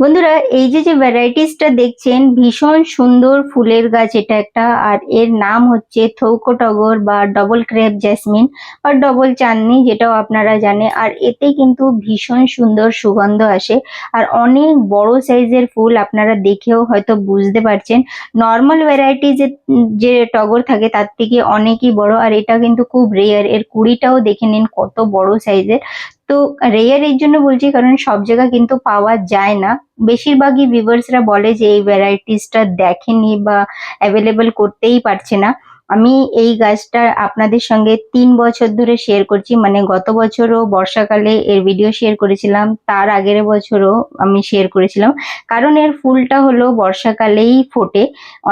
বন্ধুরা, এই যে যে ভ্যারাইটিসটা দেখছেন, ভীষণ সুন্দর ফুলের গাছ এটা একটা। আর এর নাম হচ্ছে থৌকো টগর বা ডবল ক্রেপ জেসমিন বা ডবল চাঁদনি যেটাও আপনারা জানে আর এতে কিন্তু ভীষণ সুন্দর সুগন্ধ আসে। আর অনেক বড় সাইজের ফুল আপনারা দেখেও হয়তো বুঝতে পারছেন। নর্মাল ভ্যারাইটিজ যে টগর থাকে, তার থেকে অনেকই বড়। আর এটা কিন্তু খুব রেয়ার এর কুড়িটাও দেখে নিন কত বড় সাইজের। তো রেয়ার এর জন্য বলছি, কারণ সব জায়গা কিন্তু পাওয়া যায় না। বেশিরভাগই ভিউয়ার্সরা বলে যে এই ভ্যারাইটিসটা দেখেনি বা অ্যাভেলেবেল করতেই পারছে না। আমি এই গাছটা আপনাদের সঙ্গে তিন বছর ধরে শেয়ার করছি। মানে গত বছরও বর্ষাকালে এর ভিডিও শেয়ার করেছিলাম, তার আগের বছরও আমি শেয়ার করেছিলাম। কারণ এর ফুলটা হলো বর্ষাকালেই ফোটে।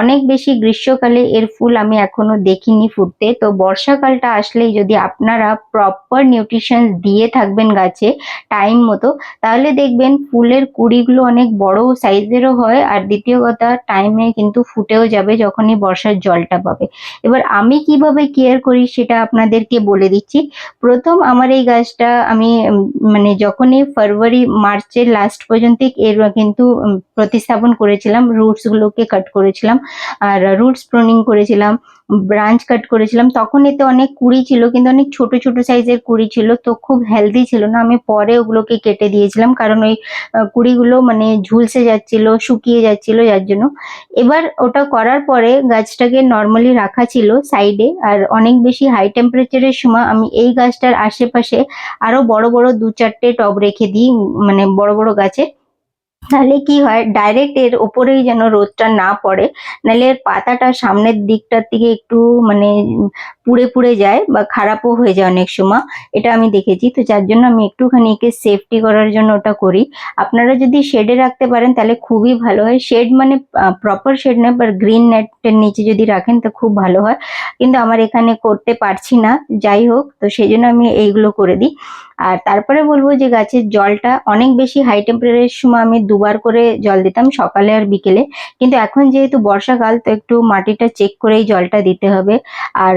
অনেক বেশি গ্রীষ্মকালে এর ফুল আমি এখনও দেখিনি ফুটতে। তো বর্ষাকালটা আসলেই যদি আপনারা প্রপার নিউট্রিশন দিয়ে থাকবেন গাছে টাইম মতো, তাহলে দেখবেন ফুলের কুড়িগুলো অনেক বড় সাইজেরও হয়। আর দ্বিতীয় কথা টাইমে কিন্তু ফুটেও যাবে যখনই বর্ষার জলটা পাবে। এবার আমি কীভাবে কেয়ার করি সেটা আপনাদেরকে বলে দিচ্ছি। প্রথম আমার এই গাছটা আমি মানে যখনই ফেব্রুয়ারি, মার্চের লাস্ট পর্যন্ত এর কিন্তু প্রতিস্থাপন করেছিলাম রুটসগুলোকে কাট করেছিলাম, আর রুটস প্রুনিং করেছিলাম ব্রাঞ্চ কাট করেছিলাম, তখন এতে অনেক কুড়ি ছিল, কিন্তু অনেক ছোট ছোট সাইজের কুড়ি ছিল, তো খুব হেলদি ছিল না। আমি পরে ওগুলোকে কেটে দিয়েছিলাম, কারণ ওই কুড়িগুলো মানে ঝুলসে যাচ্ছিল, শুকিয়ে যাচ্ছিল, যার জন্য। এবার ওটা করার পরে গাছটাকে নর্মালি রাখা ছিল সাইডে আর অনেক বেশি হাই টেম্পারেচারের সময় আমি এই গাছটার আশেপাশে আরও বড় বড় দু চারটে টব রেখে দিই মানে বড় বড় গাছে। তাহলে কি হয় ডাইরেক্ট এর ওপরেই যেন রোদটা না পড়ে, নাহলে এর পাতাটা সামনের দিকটার দিকে একটু মানে পুড়ে পুড়ে যায় বা খারাপও হয়ে যায় অনেক সময়, এটা আমি দেখেছি। তো যার জন্য আমি একটুখানি একে সেফটি করার জন্য ওটা করি। আপনারা যদি শেডে রাখতে পারেন, তাহলে খুবই ভালো হয়। শেড মানে প্রপার শেড নয় বা গ্রিন নেটের নিচে যদি রাখেন, তো খুব ভালো হয়। কিন্তু আমার এখানে করতে পারছি না, যাই হোক, তো সেই জন্য আমি এইগুলো করে দিই। আর তারপরে বলব যে গাছের জলটা, অনেক বেশি হাই টেম্পারেচারের সময় আমি দুবার করে জল দিতাম, সকালে আর বিকেলে। কিন্তু এখন যেহেতু বর্ষাকাল, তো একটু মাটিটা চেক করেই জলটা দিতে হবে। আর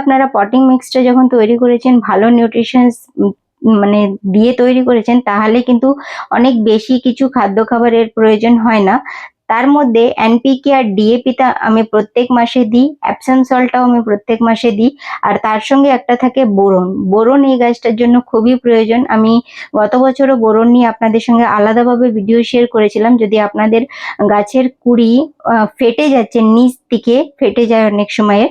আপনারা পটিং মিক্সটা যখন তৈরি করেছেন, ভালো নিউট্রিশনস মানে দিয়ে তৈরি করেছেন, তাহলে কিন্তু অনেক বেশি কিছু খাদ্য খাবারের প্রয়োজন হয় না। তার মধ্যে এনপিকে আর ডিএপিটা আমি প্রত্যেক মাসে দিই অ্যাপসাম সল্টটাও আমি প্রত্যেক মাসে দিই, আর তার সঙ্গে একটা থাকে বোরন। বোরন এই গাছটার জন্য খুবই প্রয়োজন। আমি গত বছরও বোরন নিয়ে আপনাদের সঙ্গে আলাদাভাবে ভিডিও শেয়ার করেছিলাম। যদি আপনাদের গাছের কুড়ি ফেটে যাচ্ছে, নিচ থেকে ফেটে যায় অনেক সময়ে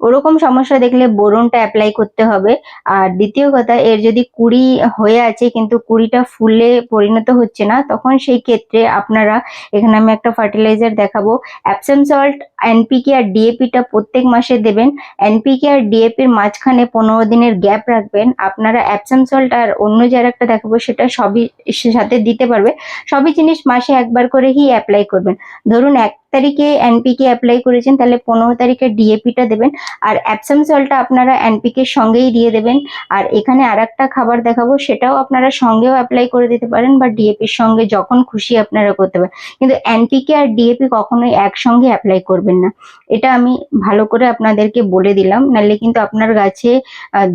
ওরকম সমস্যা দেখলে বোরনটা অ্যাপ্লাই করতে হবে। আর দ্বিতীয় কথা, এর যদি কুড়ি হয়ে আছে কিন্তু কুড়িটা ফুলে পরিণত হচ্ছে না, তখন সেই ক্ষেত্রে আপনারা, এখানে আমি একটা ফার্টিলাইজার দেখাবো অ্যাপসাম সল্ট এনপিকে আর ডিএপিটা প্রত্যেক মাসে দেবেন। এনপিকে আর ডিএপির মাঝখানে পনেরো দিনের গ্যাপ রাখবেন। আপনারা অ্যাপসাম সল্ট আর অন্য যার একটা দেখাবো, সেটা সবই সাথে দিতে পারবে। সবই জিনিস মাসে একবার করেই অ্যাপ্লাই করবেন। ধরুন এক তারিখে এনপিকে অ্যাপ্লাই করেছেন, তাহলে পনেরো তারিখে ডিএপিটা দেবেন। আর অ্যাপসাম সলটা আপনারা এনপিকে সঙ্গেই দিয়ে দেবেন। আর এখানে আর খাবার দেখাবো, সেটাও আপনারা সঙ্গেও অ্যাপ্লাই করে দিতে পারেন বা ডিএপির সঙ্গে যখন খুশি আপনারা করতে পারেন। কিন্তু এনপিকে আর ডিএপি কখনোই একসঙ্গে অ্যাপ্লাই করবেন না। এটা আমি ভালো করে আপনাদেরকে বলে দিলাম। নাহলে কিন্তু আপনার গাছে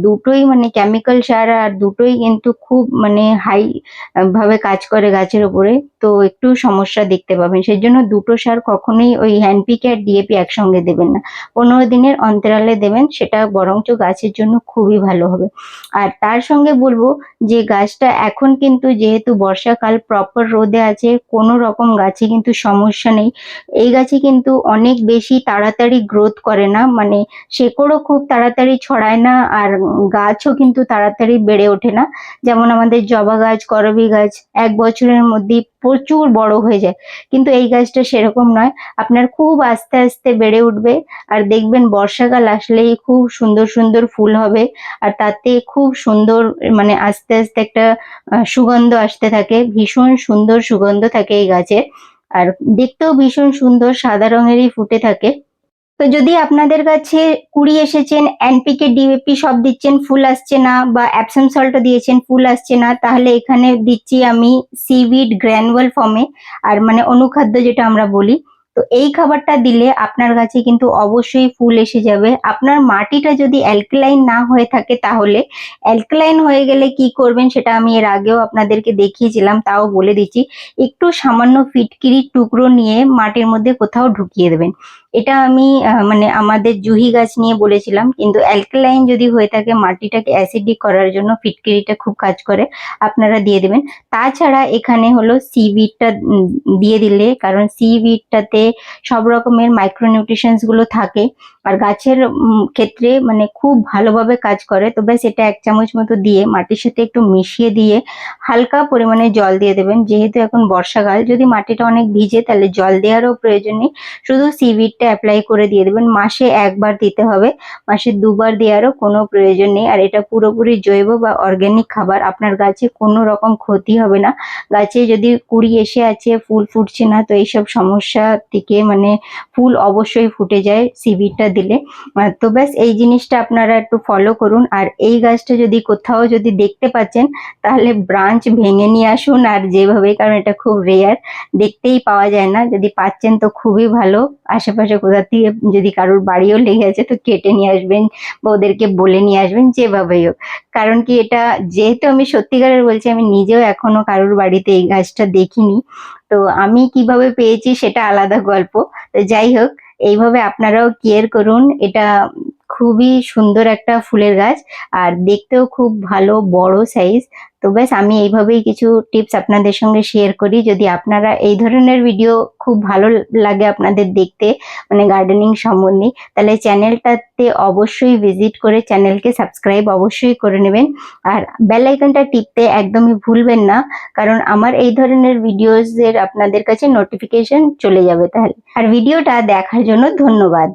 দুটোই মানে কেমিক্যাল সার আর দুটোই কিন্তু খুব মানে হাই ভাবে কাজ করে গাছের উপরে তো একটু সমস্যা দেখতে পাবেন। সেই জন্য দুটো সার কখনোই ওই হ্যান্ডপিকে আর ডিএপি একসঙ্গে দেবেন না। পনেরো দিনের অন্তরালে দেবেন, সেটা বরঞ্চ গাছের জন্য খুবই ভালো হবে। আর তার সঙ্গে বলব যে গাছটা এখন কিন্তু যেহেতু বর্ষাকাল প্রপার রোদে আছে, কোনো রকম গাছে কিন্তু সমস্যা নেই। এই গাছে কিন্তু অনেক বেশি তাড়াতাড়ি গ্রোথ করে না মানে শেকড়ও খুব তাড়াতাড়ি ছড়ায় না, আর গাছও কিন্তু তাড়াতাড়ি বেড়ে ওঠে না। যেমন আমাদের জবা গাছ, করবি গাছ, এক বছরের মধ্যেই প্রচুর বড় হয়ে যায়। কিন্তু এই গাছটা সেরকম নয়। আপনার খুব আস্তে আস্তে বেড়ে উঠবে আর দেখবেন বর্ষাকাল আসলেই খুব সুন্দর সুন্দর ফুল হবে আর তাতে খুব সুন্দর মানে আস্তে আস্তে একটা সুগন্ধ আসতে থাকে। ভীষণ সুন্দর সুগন্ধ থাকে এই গাছের আর দেখতেও ভীষণ সুন্দর সাদা রঙেরই ফুটে থাকে। তো যদি আপনাদের কাছে কুড়ি এসেছেন এনপিকে ডিএপি সব দিচ্ছেন, ফুল আসছে না বা অ্যাপসাম সল্টও দিয়েছেন, ফুল আসছে না, তাহলে এখানে দিচ্ছি আমি সিভিড গ্র্যানুয়াল ফর্মে আর মানে অনুখাদ্য যেটা আমরা বলি তো এই খাবারটা দিলে আপনার গাছে কিন্তু অবশ্যই ফুল এসে যাবে। আপনার মাটিটা যদি অ্যালকালাইন না হয়ে থাকে তাহলে অ্যালকালাইন হয়ে গেলে কি করবেন সেটা আমি এর আগেও আপনাদেরকে দেখিয়েছিলাম, তাও বলে দিচ্ছি। একটু সামান্য ফিটকিরির টুকরো নিয়ে মাটির মধ্যে কোথাও ঢুকিয়ে দেবেন। এটা আমি মানে আমাদের জুহি গাছ নিয়ে বলেছিলাম, কিন্তু অ্যালকালাইন যদি হয়ে থাকে মাটিটাকে অ্যাসিডিক করার জন্য ফিটকিরিটা খুব কাজ করে, আপনারা দিয়ে দেবেন। তাছাড়া এখানে হলো সিভিডটা দিয়ে দিলে, কারণ সিভিডটাতে সব রকমের মাইক্রোনিউট্রিশনসগুলো থাকে। আর গাছের ক্ষেত্রে মানে খুব ভালোভাবে কাজ করে। তো ব্যাস এটা এক চামচ মতো দিয়ে মাটির সাথে একটু মিশিয়ে দিয়ে হালকা পরিমাণে জল দিয়ে দেবেন। যেহেতু এখন বর্ষাকাল, যদি মাটিটা অনেক ভিজে তাহলে জল দেওয়ারও প্রয়োজন নেই। শুধু সিভিডটা অ্যাপ্লাই করে দিয়ে দেবেন। মাসে একবার দিতে হবে। মাসে দুবার দেওয়ারও কোনো প্রয়োজন নেই। আর এটা পুরোপুরি জৈব বা অর্গ্যানিক খাবার। আপনার গাছে কোনো রকম ক্ষতি হবে না। গাছে যদি কুড়ি এসে আছে, ফুল ফুটছে না, তো এইসব সমস্যা থেকে মানে ফুল অবশ্যই ফুটে যায় সিভিডটা দিলে। তো ব্যাস এই জিনিসটা আপনারা একটু ফলো করুন। আর এই গাছটা যদি কোথাও যদি দেখতে পাচ্ছেন, তাহলে ব্রাঞ্চ ভেঙে নিয়ে আসুন আর যেভাবে কারণ এটা খুব রেয়ার দেখতেই পাওয়া যায় না। যদি পাচ্ছেন তো খুবই ভালো। আশেপাশে কোথা থেকে যদি কারোর বাড়িও লেগে আছে তো কেটে নিয়ে আসবেন বা ওদেরকে বলে নিয়ে আসবেন যেভাবেই হোক। কারণ কি এটা যেহেতু আমি সত্যিকারের বলছি, আমি নিজেও এখনও কারোর বাড়িতে এই গাছটা দেখিনি। তো আমি কীভাবে পেয়েছি সেটা আলাদা গল্প। তো যাই হোক, এইভাবে আপনারাও কেয়ার করুন। এটা খুবই সুন্দর একটা ফুলের গাছ, আর দেখতেও খুব ভালো, বড় সাইজ তো ব্যাস, আমি এইভাবেই কিছু টিপস আপনাদের সঙ্গে শেয়ার করি। যদি আপনারা এই ধরনের ভিডিও খুব ভালো লাগে আপনাদের দেখতে মানে গার্ডেনিং সম্বন্ধে, তাহলে চ্যানেলটাতে অবশ্যই ভিজিট করে চ্যানেলকে সাবস্ক্রাইব অবশ্যই করে নেবেন। আর বেল আইকনটা টিপতে একদমই ভুলবেন না, কারণ আমার এই ধরনের ভিডিওস এর আপনাদের কাছে নোটিফিকেশন চলে যাবে তাহলে। আর ভিডিওটা দেখার জন্য ধন্যবাদ।